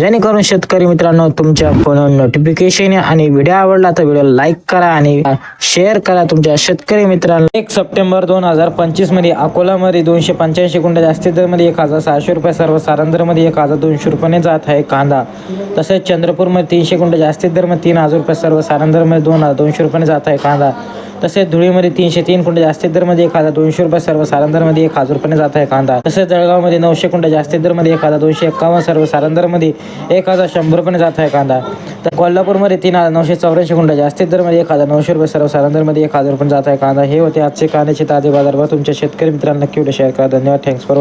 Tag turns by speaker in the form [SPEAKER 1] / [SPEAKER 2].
[SPEAKER 1] जेणेकरून शेतकरी मित्रांनो तुमच्या फोनवर नोटिफिकेशन आणि व्हिडिओ आवडला तर व्हिडिओ लाईक करा आणि शेअर करा तुमच्या शेतकरी मित्रांना. एक सप्टेंबर दोन हजार पंचवीसमध्ये अकोलामध्ये दोनशे पंच्याऐंशी गुंठा जास्तीत दरमध्ये एक हजार सहाशे रुपये सर्व सारंदरमध्ये एक हजार दोनशे रुपयाने जात आहे कांदा. तसेच चंद्रपूरमध्ये तीनशे गुंठा जास्तीत दरमध्ये तीन हजार रुपये सर्व सारंदरमध्ये दोन हजार दोनशे रुपयाने जात आहे कांदा. तसेच धुळीमध्ये तीनशे तीन कुंड जास्तीत दरमध्ये एक हजार दोनशे रुपये सर्व सारंदरमध्ये एक हजार रुपये जात आहे कांदा. तसेच जळगावमध्ये नऊशे कुंड जास्तीत दरमध्ये एक हजार दोनशे एक्कावन्न सर्व सारंदरमध्ये एक हजार शंभर रुपये जात आहे कांदा. तर कोल्हापूरमध्ये तीन हजार नऊशे चौऱ्याऐंशी कुंड जास्तीत दरमध्ये एक हजार नऊशे रुपये सर्व सारंदरमध्ये एक हजार रुपये जात आहे कांदा. हे होते आजचे कांद्याचे ताजे बाजारभाव तुमच्या शेतकरी मित्रांना नक्की व्हिडिओ शेअर करा. धन्यवाद. Thanks for